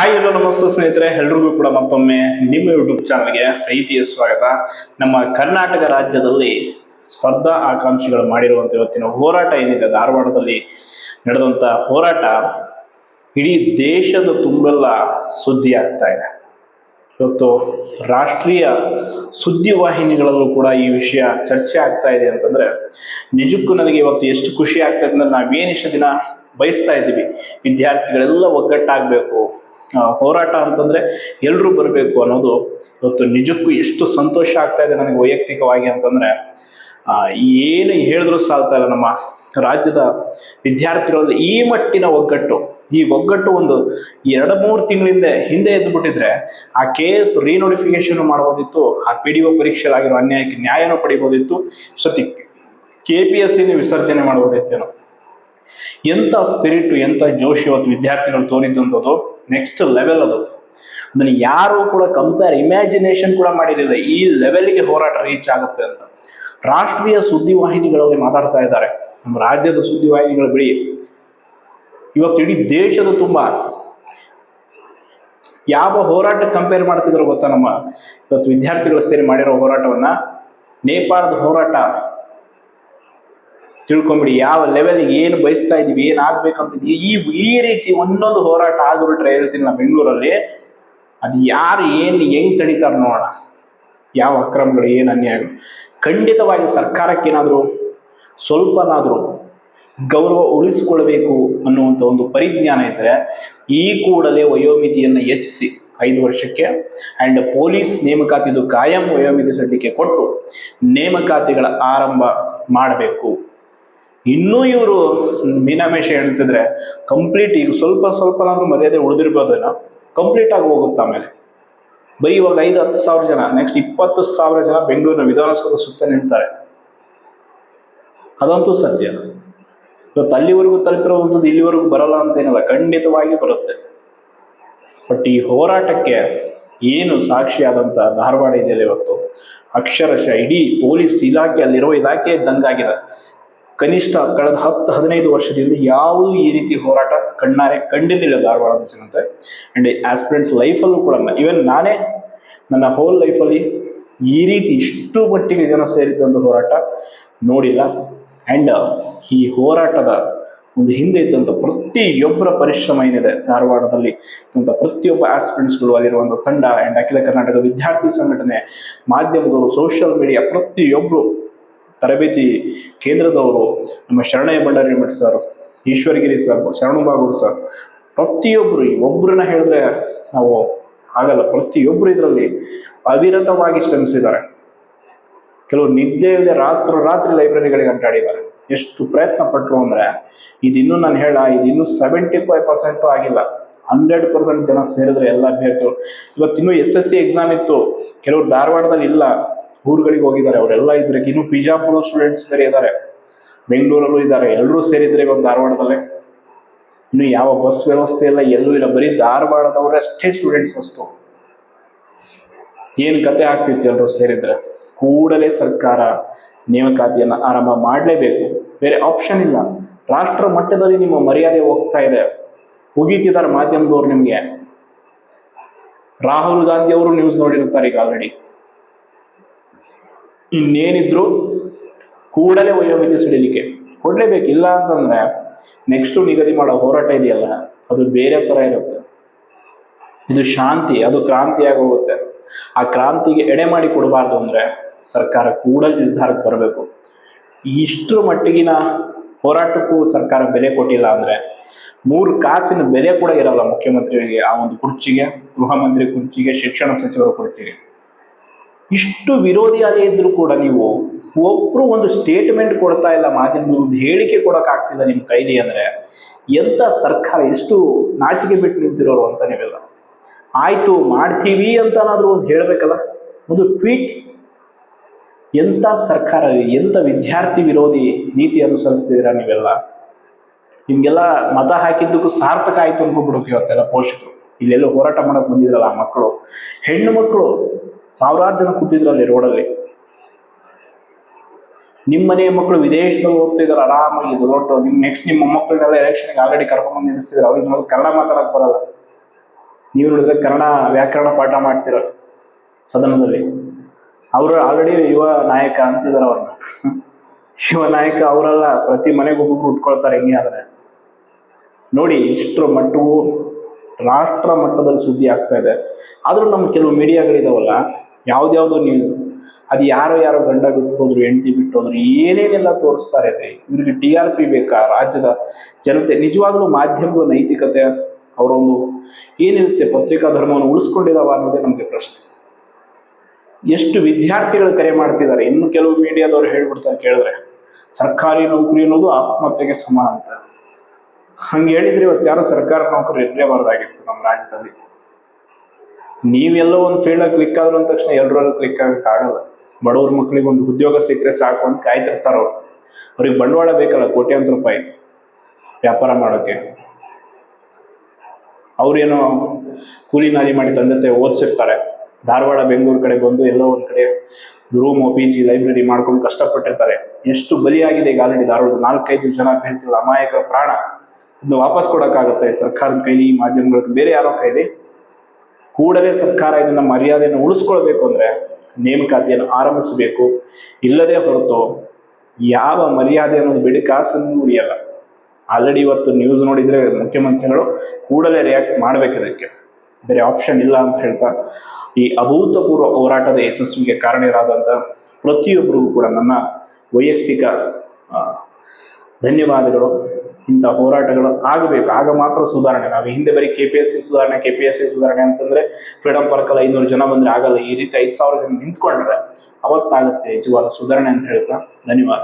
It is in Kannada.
ಹಾಯ್ ಎಲ್ಲೋ ನಮಸ್ತೆ ಸ್ನೇಹಿತರೆ, ಎಲ್ರಿಗೂ ಕೂಡ ಮತ್ತೊಮ್ಮೆ ನಿಮ್ಮ ಯೂಟ್ಯೂಬ್ ಚಾನಲ್ಗೆ ಪ್ರೀತಿಯ ಸ್ವಾಗತ. ನಮ್ಮ ಕರ್ನಾಟಕ ರಾಜ್ಯದಲ್ಲಿ ಸ್ಪರ್ಧಾ ಆಕಾಂಕ್ಷಿಗಳು ಮಾಡಿರುವಂಥ ಇವತ್ತಿನ ಹೋರಾಟ ಏನಿದೆ, ಧಾರವಾಡದಲ್ಲಿ ನಡೆದಂಥ ಹೋರಾಟ ಇಡೀ ದೇಶದ ತುಂಬೆಲ್ಲ ಸುದ್ದಿ ಆಗ್ತಾ ಇದೆ. ಇವತ್ತು ರಾಷ್ಟ್ರೀಯ ಸುದ್ದಿವಾಹಿನಿಗಳಲ್ಲೂ ಕೂಡ ಈ ವಿಷಯ ಚರ್ಚೆ ಆಗ್ತಾ ಇದೆ ಅಂತಂದ್ರೆ, ನಿಜಕ್ಕೂ ನನಗೆ ಇವತ್ತು ಎಷ್ಟು ಖುಷಿ ಆಗ್ತಾ ಇದೆ ಅಂದ್ರೆ ನಾವೇನಿಷ್ಟು ದಿನ ಬಯಸ್ತಾ ಇದ್ದೀವಿ, ವಿದ್ಯಾರ್ಥಿಗಳೆಲ್ಲ ಒಗ್ಗಟ್ಟಾಗಬೇಕು ಹೋರಾಟ ಅಂತಂದ್ರೆ ಎಲ್ಲರೂ ಬರಬೇಕು ಅನ್ನೋದು ಇವತ್ತು ನಿಜಕ್ಕೂ ಎಷ್ಟು ಸಂತೋಷ ಆಗ್ತಾ ಇದೆ ನನಗೆ ವೈಯಕ್ತಿಕವಾಗಿ ಅಂತಂದ್ರೆ ಆ, ಏನು ಹೇಳಿದ್ರು ಸಾಲ್ತಾ ಇಲ್ಲ ನಮ್ಮ ರಾಜ್ಯದ ವಿದ್ಯಾರ್ಥಿಗಳಲ್ಲಿ ಈ ಮಟ್ಟಿನ ಒಗ್ಗಟ್ಟು. ಈ ಒಗ್ಗಟ್ಟು ಒಂದು ಎರಡು ಮೂರು ತಿಂಗಳಿಂದ ಹಿಂದೆ ಎದ್ದು ಬಿಟ್ಟಿದ್ರೆ ಆ ಕೆ ಎಸ್ ರೀನೋಟಿಫಿಕೇಶನ್ ಮಾಡ್ಬೋದಿತ್ತು ಆ ಪಿ ಡಿ ಒ ಅನ್ಯಾಯಕ್ಕೆ ನ್ಯಾಯನೂ ಪಡಿಬೋದಿತ್ತು ಸತಿ ಕೆ ಪಿ ಎಸ್ ಸಿನ ವಿಸರ್ಜನೆ ಮಾಡ್ಬೋದಿತ್ತೇನೋ. ಎಂಥ ಸ್ಪಿರಿಟ್ ಎಂಥ ಜೋಶ್ ಇವತ್ತು ವಿದ್ಯಾರ್ಥಿಗಳು ತೋರಿದ್ದಂಥದ್ದು. ನೆಕ್ಸ್ಟ್ ಲೆವೆಲ್ ಅದು. ಅದನ್ನು ಯಾರು ಕೂಡ ಕಂಪೇರ್ ಇಮ್ಯಾಜಿನೇಷನ್ ಕೂಡ ಮಾಡಿರಲಿಲ್ಲ. ಈ ಲೆವೆಲ್ಗೆ ಹೋರಾಟ ರೀಚ್ ಆಗುತ್ತೆ ಅಂತ. ರಾಷ್ಟ್ರೀಯ ಸುದ್ದಿವಾಹಿನಿಗಳಲ್ಲಿ ಮಾತಾಡ್ತಾ ಇದ್ದಾರೆ. ನಮ್ಮ ರಾಜ್ಯದ ಸುದ್ದಿವಾಹಿನಿಗಳು ಬಿಡಿ. ಇವತ್ತು ಇಡೀ ದೇಶದ ತುಂಬ ಯಾವ ಹೋರಾಟ ಕಂಪೇರ್ ಮಾಡ್ತಿದ್ರು ಗೊತ್ತಾ ನಮ್ಮ ಇವತ್ತು ವಿದ್ಯಾರ್ಥಿಗಳು ಸೇರಿ ಮಾಡಿರೋ ಹೋರಾಟವನ್ನ ನೇಪಾಳದ ಹೋರಾಟ ತಿಳ್ಕೊಂಬಿಡಿ, ಯಾವ ಲೆವೆಲ್ಗೆ ಏನು ಬಯಸ್ತಾ ಇದೀವಿ, ಏನು ಆಗ್ಬೇಕಂತ ಈ ಈ ರೀತಿ ಒಂದೊಂದು ಹೋರಾಟ ಆಗಿಬಿಟ್ರೆ ಹೇಳ್ತೀನಿ ನಾ ಬೆಂಗಳೂರಲ್ಲಿ, ಅದು ಯಾರು ಏನು ಹೆಂಗ್ ತಡೀತಾರೆ ನೋಡೋಣ ಯಾವ ಅಕ್ರಮಗಳು, ಏನು ಅನ್ಯಾಯಗಳು. ಖಂಡಿತವಾಗಿ ಸರ್ಕಾರಕ್ಕೆ ಏನಾದರೂ ಸ್ವಲ್ಪನಾದರೂ ಗೌರವ ಉಳಿಸಿಕೊಳ್ಬೇಕು ಅನ್ನುವಂಥ ಒಂದು ಪರಿಜ್ಞಾನ ಇದ್ದರೆ ಈ ಕೂಡಲೇ ವಯೋಮಿತಿಯನ್ನು ಹೆಚ್ಚಿಸಿ ಐದು ವರ್ಷಕ್ಕೆ ಆ್ಯಂಡ್ ಪೊಲೀಸ್ ನೇಮಕಾತಿದು ಕಾಯಂ ವಯೋಮಿತಿ ಸಲ್ಲಿಕೆ ಕೊಟ್ಟು ನೇಮಕಾತಿಗಳ ಆರಂಭ ಮಾಡಬೇಕು. ಇನ್ನೂ ಇವರು ಮೀನಾಮೇಷ ಎಣಿಸಿದ್ರೆ ಕಂಪ್ಲೀಟ್ ಈಗ ಸ್ವಲ್ಪ ಸ್ವಲ್ಪನಾದ್ರೂ ಮರ್ಯಾದೆ ಉಳಿದಿರ್ಬೋದೇನೋ ಕಂಪ್ಲೀಟ್ ಆಗಿ ಹೋಗುತ್ತೆ ಆಮೇಲೆ. ಬರೀ ಇವಾಗ ಐದು, ಹತ್ತು ಸಾವಿರ ಜನ ನೆಕ್ಸ್ಟ್ ಇಪ್ಪತ್ತು ಸಾವಿರ ಜನ ಬೆಂಗಳೂರಿನ ವಿಧಾನಸೌಧ ಸುತ್ತ ನಿಂತಾರೆ ಅದಂತೂ ಸತ್ಯ. ಇವತ್ತು ಅಲ್ಲಿವರೆಗೂ ತಲುಪಿರುವಂಥದ್ದು ಇಲ್ಲಿವರೆಗೂ ಬರಲ್ಲ ಅಂತ ಏನಲ್ಲ, ಖಂಡಿತವಾಗಿ ಬರುತ್ತೆ. ಬಟ್ ಈ ಹೋರಾಟಕ್ಕೆ ಏನು ಸಾಕ್ಷಿಯಾದಂಥ ಧಾರವಾಡ ಇದೆಯಲ್ಲ ಇವತ್ತು? ಅಕ್ಷರಶಃ ಇಡೀ ಪೊಲೀಸ್ ಇಲಾಖೆ, ಅಲ್ಲಿರೋ ಇಲಾಖೆ ಇದ್ದಂಗಾಗಿದೆ. ಕನಿಷ್ಠ ಕಳೆದ ಹತ್ತು, ಹದಿನೈದು ವರ್ಷದಿಂದ ಯಾವುದೂ ಈ ರೀತಿ ಹೋರಾಟ ಕಣ್ಣಾರೆ ಕಂಡಿರಲಿಲ್ಲ ಧಾರವಾಡದ ಜನತೆ ಆ್ಯಂಡ್ ಆಸ್ಪಿರೆಂಟ್ಸ್ ಲೈಫಲ್ಲೂ ಕೂಡ ಇವನ್ ನಾನೇ ನನ್ನ ಹೋಲ್ ಲೈಫಲ್ಲಿ ಈ ರೀತಿ ಇಷ್ಟು ಮಟ್ಟಿಗೆ ಜನ ಸೇರಿದ್ದಂಥ ಹೋರಾಟ ನೋಡಿಲ್ಲ. ಆ್ಯಂಡ್ ಈ ಹೋರಾಟದ ಒಂದು ಹಿಂದೆ ಇದ್ದಂಥ ಪ್ರತಿಯೊಬ್ಬರ ಪರಿಶ್ರಮ ಏನಿದೆ ಧಾರವಾಡದಲ್ಲಿ ಇದ್ದಂಥ ಪ್ರತಿಯೊಬ್ಬ ಆಸ್ಪಿರೆಂಟ್ಸ್ಗಳು ಅಲ್ಲಿರುವಂಥ ತಂಡ ಆ್ಯಂಡ್ ಅಖಿಲ ಕರ್ನಾಟಕ ವಿದ್ಯಾರ್ಥಿ ಸಂಘಟನೆ, ಮಾಧ್ಯಮಗಳು ಸೋಷಿಯಲ್ ಮೀಡಿಯಾ ಪ್ರತಿಯೊಬ್ಬರು ತರಬೇತಿ ಕೇಂದ್ರದವರು, ನಮ್ಮ Sharanayya Bhandari Math sir Eshwaragiri sir Sharanabaguru sir ಪ್ರತಿಯೊಬ್ಬರು ಒಬ್ಬರನ್ನ ಹೇಳಿದ್ರೆ ನಾವು ಆಗಲ್ಲ. ಪ್ರತಿಯೊಬ್ಬರು ಇದರಲ್ಲಿ ಅವಿರತವಾಗಿ ಶ್ರಮಿಸಿದ್ದಾರೆ. ಕೆಲವರು ನಿದ್ದೆ ಇಲ್ಲದೆ ರಾತ್ರಿ ರಾತ್ರಿ ಲೈಬ್ರರಿಗಳಿಗೆ ಅಂಟಾಡಿದ್ದಾರೆ ಎಷ್ಟು ಪ್ರಯತ್ನ ಪಟ್ಟರು ಅಂದರೆ, ಇದಿನ್ನೂ ನಾನು ಹೇಳ, ಇದಿನ್ನೂ ಸೆವೆಂಟಿ ಫೈವ್ ಪರ್ಸೆಂಟು ಆಗಿಲ್ಲ. ಹಂಡ್ರೆಡ್ ಪರ್ಸೆಂಟ್ ಜನ ಸೇರಿದ್ರೆ ಎಲ್ಲ ಅಭ್ಯರ್ಥಿಗಳು. ಇವತ್ತಿನ್ನೂ ಎಸ್ ಎಸ್ ಸಿ ಎಕ್ಸಾಮ್ ಇತ್ತು. ಕೆಲವರು ಧಾರವಾಡದಲ್ಲಿ ಇಲ್ಲ. ಊರುಗಳಿಗೆ ಹೋಗಿದ್ದಾರೆ. ಅವರೆಲ್ಲ ಇದ್ರೆ ಇನ್ನು ಬಿಜಾಪುರ ಸ್ಟೂಡೆಂಟ್ಸ್ ಬೇರೆ ಇದ್ದಾರೆ. ಬೆಂಗಳೂರಲ್ಲೂ ಇದ್ದಾರೆ. ಎಲ್ಲರೂ ಸೇರಿದ್ರೆ ಒಂದು ಧಾರವಾಡದಲ್ಲೇ. ಇನ್ನು ಯಾವ ಬಸ್ ವ್ಯವಸ್ಥೆ ಎಲ್ಲ ಎಲ್ಲೂ ಇಲ್ಲ. ಬರೀ ಧಾರವಾಡದವರಷ್ಟೇ ಸ್ಟೂಡೆಂಟ್ಸ್ ಅಷ್ಟು. ಏನು ಕತೆ ಆಗ್ತಿತ್ತು ಎಲ್ಲರೂ ಸೇರಿದ್ರೆ? ಕೂಡಲೇ ಸರ್ಕಾರ ನೇಮಕಾತಿಯನ್ನು ಆರಂಭ ಮಾಡಲೇಬೇಕು. ಬೇರೆ ಆಪ್ಷನ್ ಇಲ್ಲ. ರಾಷ್ಟ್ರ ಮಟ್ಟದಲ್ಲಿ ನಿಮ್ಮ ಮರ್ಯಾದೆ ಹೋಗ್ತಾ ಇದೆ. ಮುಗೀತಿದ್ದಾರೆ ಮಾಧ್ಯಮದವ್ರು ನಿಮಗೆ. ರಾಹುಲ್ ಗಾಂಧಿ ಅವರು ನ್ಯೂಸ್ ನೋಡಿರ್ತಾರೆ ಈಗ ಆಲ್ರೆಡಿ ಇನ್ನೇನಿದ್ರು ಕೂಡಲೇ ವಯೋಮಿತಿ ಸಿಡಿಲಿಕ್ಕೆ. ಕೊಡಲೇಬೇಕು, ಇಲ್ಲ ಅಂತಂದ್ರೆ ನೆಕ್ಸ್ಟ್ ನಿಗದಿ ಮಾಡೋ ಹೋರಾಟ ಇದೆಯಲ್ಲ, ಅದು ಬೇರೆ ತರ ಇರುತ್ತೆ. ಇದು ಶಾಂತಿ, ಅದು ಕ್ರಾಂತಿಯಾಗಿ ಹೋಗುತ್ತೆ. ಆ ಕ್ರಾಂತಿಗೆ ಎಡೆ ಮಾಡಿ ಕೊಡಬಾರ್ದು ಅಂದ್ರೆ ಸರ್ಕಾರ ಕೂಡ ನಿರ್ಧಾರಕ್ಕೆ ಬರಬೇಕು. ಇಷ್ಟರ ಮಟ್ಟಿಗಿನ ಹೋರಾಟಕ್ಕೂ ಸರ್ಕಾರ ಬೆಲೆ ಕೊಟ್ಟಿಲ್ಲ ಅಂದ್ರೆ ಮೂರು ಕಾಸಿನ ಬೆಲೆ ಕೂಡ ಇರಲ್ಲ ಮುಖ್ಯಮಂತ್ರಿಗಳಿಗೆ. ಆ ಒಂದು ಕುರ್ಚಿಗೆ, ಗೃಹ ಮಂತ್ರಿ ಕುರ್ಚಿಗೆ, ಶಿಕ್ಷಣ ಸಚಿವರ ಕುರ್ಚಿಗೆ ಇಷ್ಟು ವಿರೋಧಿಯಾಗೇ ಇದ್ದರೂ ಕೂಡ ನೀವು ಒಬ್ಬರು ಒಂದು ಸ್ಟೇಟ್ಮೆಂಟ್ ಕೊಡ್ತಾ ಇಲ್ಲ ಮಾಧ್ಯಮದ ಒಂದು ಹೇಳಿಕೆ ಕೊಡೋಕ್ಕಾಗ್ತಿಲ್ಲ ನಿಮ್ಮ ನಿಮ್ ಕೈಲಿ ಅಂದ್ರೆ ಎಂತ ಸರ್ಕಾರ ಎಷ್ಟು ನಾಚಿಕೆ ಬಿಟ್ಟು ನಿಂತಿರೋರು ಅಂತ ನೀವೆಲ್ಲ. ಆಯ್ತು, ಮಾಡ್ತೀವಿ ಅಂತನಾದರೂ ಒಂದು ಹೇಳಬೇಕಲ್ಲ? ಒಂದು ಟ್ವೀಟ್ ಎಂತ ಸರ್ಕಾರ ಎಂಥ ವಿದ್ಯಾರ್ಥಿ ವಿರೋಧಿ ನೀತಿ ಅನುಸರಿಸ್ತಿದ್ದೀರಾ ನೀವೆಲ್ಲ? ನಿಮಗೆಲ್ಲ ಮತ ಹಾಕಿದ್ದಕ್ಕೂ ಸಾರ್ಥಕ ಆಯ್ತು ಅನ್ಕೊಂಡ್ಬಿಡೋಕೆ ಇವತ್ತೆಲ್ಲ ಪೋಷಕರು. ಇಲ್ಲೆಲ್ಲೋ ಹೋರಾಟ ಮಾಡಕ್ ಬಂದಿದ್ರಲ್ಲ ಆ ಮಕ್ಕಳು. ಹೆಣ್ಣು ಮಕ್ಕಳು ಸಾವಿರಾರು ಜನ ಕೂತಿದ್ರಲ್ಲಿ ರೋಡಲ್ಲಿ ನಿಮ್ಮ ಮನೆಯ ಮಕ್ಕಳು ವಿದೇಶದಲ್ಲಿ ಹೋಗ್ತಾ ಆರಾಮಾಗಿ ಇದು ನಿಮ್ ನೆಕ್ಸ್ಟ್ ನಿಮ್ಮ ಮಕ್ಕಳನ್ನೆಲ್ಲ ಎಲೆಕ್ಷನ್ಗೆ ಆಲ್ರೆಡಿ ಕರ್ಕೊಂಡ್ಬಂದು ನಿಲ್ಲಿಸ್ತಿದ್ರು. ಅವ್ರಿಗೆ ನೋಡಿ ಕನ್ನಡ ಮಾತಾಡಕ್ ಬರಲ್ಲ. ನೀವು ನೋಡಿದ್ರೆ ಕನ್ನಡ ವ್ಯಾಕರಣ ಪಾಠ ಮಾಡ್ತೀರ ಸದನದಲ್ಲಿ. ಅವರು ಆಲ್ರೆಡಿ ಯುವ ನಾಯಕ ಅಂತಿದ್ದಾರೆ ಅವ್ರನ್ನ. ಯುವ ನಾಯಕ ಅವರೆಲ್ಲ ಪ್ರತಿ ಮನೆಗೆ ಒಬ್ಬೊಬ್ರು ಉಟ್ಕೊಳ್ತಾರೆ ಹೆಂಗೆ ಆದರೆ. ನೋಡಿ ಇಷ್ಟರ ಮಟ್ಟವು ರಾಷ್ಟ್ರ ಮಟ್ಟದಲ್ಲಿ ಸುದ್ದಿ ಆಗ್ತಾ ಇದೆ. ಆದರೂ ನಮ್ಮ ಕೆಲವು ಮೀಡಿಯಾಗಳಿದಾವಲ್ಲ, ಯಾವ್ದ್ಯಾವ್ದು ನ್ಯೂಸ್ ಅದು ಯಾರೋ ಯಾರೋ ಗಂಡ ಬಿಟ್ಟು ಹೋದ್ರು ಹೆಂಡತಿ ಬಿಟ್ಟು ಹೋದ್ರು ಏನೇನೆಲ್ಲ ತೋರಿಸ್ತಾರೆ ಇದೆ ಇವ್ರಿಗೆ ಟಿ ಆರ್ ಪಿ ಬೇಕಾ? ರಾಜ್ಯದ ಜನತೆ, ನಿಜವಾಗ್ಲೂ ಮಾಧ್ಯಮದ ನೈತಿಕತೆ, ಅವರೊಂದು ಏನಿರುತ್ತೆ ಪತ್ರಿಕಾ ಧರ್ಮವನ್ನು ಉಳಿಸ್ಕೊಂಡಿದಾವ ಅನ್ನೋದೇ ನಮಗೆ ಪ್ರಶ್ನೆ. ಎಷ್ಟು ವಿದ್ಯಾರ್ಥಿಗಳು ಕರೆ ಮಾಡ್ತಿದ್ದಾರೆ? ಇನ್ನು ಕೆಲವು ಮೀಡಿಯಾದವ್ರು ಹೇಳ್ಬಿಡ್ತಾರೆ ಕೇಳಿದ್ರೆ. ಸರ್ಕಾರಿ ನೌಕರಿ ಅನ್ನೋದು ಆತ್ಮಹತ್ಯೆಗೆ ಸಮ ಅಂತ. ಹಂಗೆ ಹೇಳಿದ್ರೆ ಇವತ್ತು ಯಾರೋ ಸರ್ಕಾರ ನೌಕರಿ ಇರಲೇಬಾರ್ದಾಗಿತ್ತು ನಮ್ಮ ರಾಜ್ಯದಲ್ಲಿ. ನೀವೆಲ್ಲೋ ಒಂದು ಫೀಲ್ಡ್ ಕ್ಲಿಕ್ ಆದ್ರು ಅಂದ ತಕ್ಷಣ ಎಲ್ಲರಲ್ಲೂ ಕ್ಲಿಕ್ ಆಗಲ್ಲ. ಬಡವ್ರ ಮಕ್ಳಿಗೆ ಒಂದು ಉದ್ಯೋಗ ಸಿಕ್ಕರೆ ಸಾಕು ಅಂತ ಕಾಯ್ತಿರ್ತಾರ ಅವ್ರು. ಅವ್ರಿಗೆ ಬಂಡವಾಳ ಬೇಕಲ್ಲ, ಕೋಟ್ಯಾಂತರ ರೂಪಾಯಿ ವ್ಯಾಪಾರ ಮಾಡೋಕ್ಕೆ ಅವ್ರೇನೋ ಕೂಲಿ ನಾಲಿ ಮಾಡಿ ತಂದೆ ಓದಿಸಿರ್ತಾರೆ. ಧಾರವಾಡ, ಬೆಂಗಳೂರು ಕಡೆ ಬಂದು ಎಲ್ಲೋ ಒಂದು ಕಡೆ ರೂಮು ಪಿ ಜಿ ಲೈಬ್ರರಿ ಮಾಡ್ಕೊಂಡು ಕಷ್ಟಪಟ್ಟಿರ್ತಾರೆ. ಎಷ್ಟು ಬಲಿಯಾಗಿದೆ ಈಗ ಆಲ್ರೆಡಿ ಧಾರವಾಡ. ನಾಲ್ಕೈದು ಜನ ಬೀಳ್ತಿಲ್ಲ ಅಮಾಯಕರ ಪ್ರಾಣ. ವಾಪಸ್ ಕೊಡೋಕ್ಕಾಗುತ್ತೆ. ಸರ್ಕಾರದ ಕೈಲಿ ಮಾಧ್ಯಮಗಳ ಬೇರೆ ಯಾರೋ ಕೈಲಿ. ಕೂಡಲೇ ಸರ್ಕಾರ ಇದನ್ನ ಮರ್ಯಾದೆಯನ್ನು ಉಳಿಸ್ಕೊಳ್ಬೇಕು ಅಂದ್ರೆ ನೇಮಕಾತಿಯನ್ನು ಆರಂಭಿಸಬೇಕು. ಇಲ್ಲದೆ ಹೊರತು ಯಾವ ಮರ್ಯಾದೆ ಅನ್ನೋದು ಬಿಡಿ ಕಾಸನ್ನು ಉಳಿಯಲ್ಲ. ಆಲ್ರೆಡಿ ಇವತ್ತು ನ್ಯೂಸ್ ನೋಡಿದ್ರೆ ಮುಖ್ಯಮಂತ್ರಿಗಳು ಕೂಡಲೇ ರಿಯಾಕ್ಟ್ ಮಾಡ್ಬೇಕು ಇದಕ್ಕೆ. ಬೇರೆ ಆಪ್ಷನ್ ಇಲ್ಲ ಅಂತ ಹೇಳ್ತಾ, ಈ ಅಭೂತಪೂರ್ವ ಹೋರಾಟದ ಯಶಸ್ವಿಗೆ ಕಾರಣರಾದಂಥ ಪ್ರತಿಯೊಬ್ಬರಿಗೂ ಕೂಡ ನನ್ನ ವೈಯಕ್ತಿಕ ಧನ್ಯವಾದಗಳು. ಇಂಥ ಹೋರಾಟಗಳು ಆಗಬೇಕು. ಆಗ ಮಾತ್ರ ಸುಧಾರಣೆ. ನಾವು ಹಿಂದೆ ಬರೀ ಕೆ ಪಿ ಎಸ್ ಸಿ ಸುಧಾರಣೆ ಕೆ ಪಿ ಎಸ್ ಸಿ ಸುಧಾರಣೆ ಅಂತಂದ್ರೆ ಫ್ರೀಡಂ ಪಾರ್ಕಲ್ಲಿ ಐನೂರು ಜನ ಬಂದ್ರೆ ಆಗಲ್ಲ. ಈ ರೀತಿ ಐದು ಸಾವಿರ ಜನ ನಿಂತ್ಕೊಂಡ್ರೆ ಅವತ್ತಾಗುತ್ತೆ. ನಿಜವಾದ ಸುಧಾರಣೆ ಅಂತ ಹೇಳ್ತಾ ಧನ್ಯವಾದ.